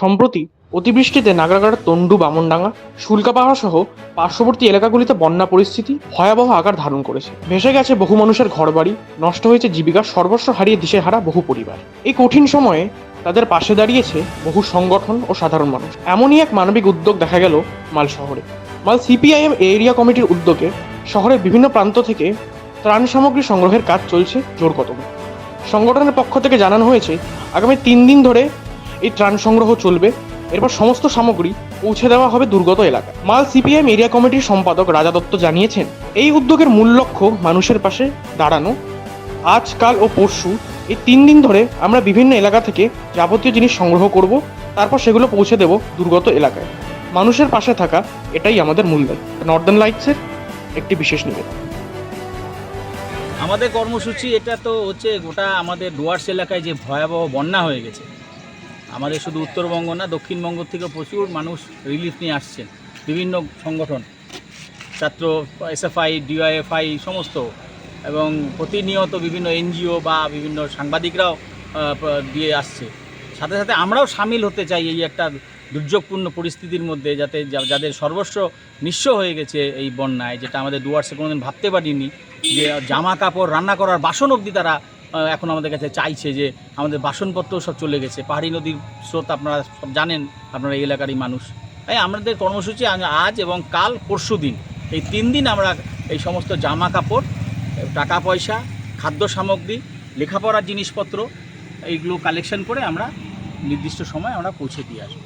সম্প্রতি অতিবৃষ্টিতে নাগরাকাটার তন্ডু বামনডাঙ্গা, শুল্কাপাহাড় সহ পার্শ্ববর্তী এলাকাগুলিতে বন্যা পরিস্থিতি ভয়াবহ আকার ধারণ করেছে। ভেসে গেছে বহু মানুষের ঘরবাড়ি, নষ্ট হয়েছে জীবিকা, সর্বস্ব হারিয়ে দিশেহারা বহু পরিবার। এই কঠিন সময়ে তাদের পাশে দাঁড়িয়েছে বহু সংগঠন ও সাধারণ মানুষ। এমনই এক মানবিক উদ্যোগ দেখা গেল মাল শহরে। মাল সিপিআইএম এরিয়া কমিটির উদ্যোগে শহরের বিভিন্ন প্রান্ত থেকে ত্রাণ সামগ্রী সংগ্রহের কাজ চলছে জোর কদমে সংগঠনের পক্ষ থেকে জানানো হয়েছে, আগামী তিন দিন ধরে এই ত্রাণ সংগ্রহ চলবে। এরপর সমস্ত সামগ্রী পৌঁছে দেওয়া হবে দুর্গত এলাকায়। মাল সিপিএম এরিয়া কমিটির সম্পাদক রাজা দত্ত জানিয়েছেন, এই উদ্যোগের মূল লক্ষ্য মানুষের পাশে দাঁড়ানো। আজ কাল ও পরশু এই তিন দিন ধরে আমরা বিভিন্ন এলাকা থেকে যাবতীয় জিনিস সংগ্রহ করব, তারপর সেগুলো পৌঁছে দেব দুর্গত এলাকায়। মানুষের পাশে থাকা এটাই আমাদের মূল নর্দার্ন লাইটসের একটি বিশেষ নিবেদন। আমাদের কর্মসূচি এটা তো হচ্ছে গোটা আমাদের ডুয়ার্স এলাকায় যে ভয়াবহ বন্যা হয়ে গেছে। আমাদের শুধু উত্তরবঙ্গ না, দক্ষিণবঙ্গ থেকে প্রচুর মানুষ রিলিফ নিয়ে আসছেন। বিভিন্ন সংগঠন, ছাত্র এসএফআই ডিওয়াইএফআই সমস্ত। এবং প্রতিনিয়ত বিভিন্ন এনজিও বা বিভিন্ন সাংবাদিকরাও দিয়ে আসছে। সাথে সাথে আমরাও সামিল হতে চাই এই একটা দুর্যোগপূর্ণ পরিস্থিতির মধ্যে যাতে যাদের সর্বস্ব নিঃস্ব হয়ে গেছে এই বন্যায়, যেটা আমাদের ডুয়ার্সে কোনোদিন ভাবতে পারিনি, যে জামা কাপড় রান্না করার বাসন অবধি তারা এখন আমাদের কাছে চাইছে যে আমাদের বাসনপত্র সব চলে গেছে। পাহাড়ি নদীর স্রোত আপনারা সব জানেন, আপনারা এই এলাকারই মানুষ। তাই আমাদের কর্মসূচি আজ এবং কাল পরশু দিন। এই তিন দিন আমরা এই সমস্ত জামা কাপড় টাকা পয়সা, খাদ্য সামগ্রী, লেখাপড়ার জিনিসপত্র, এইগুলো কালেকশন করে আমরা নির্দিষ্ট সময় আমরা পৌঁছে দিয়ে আসব।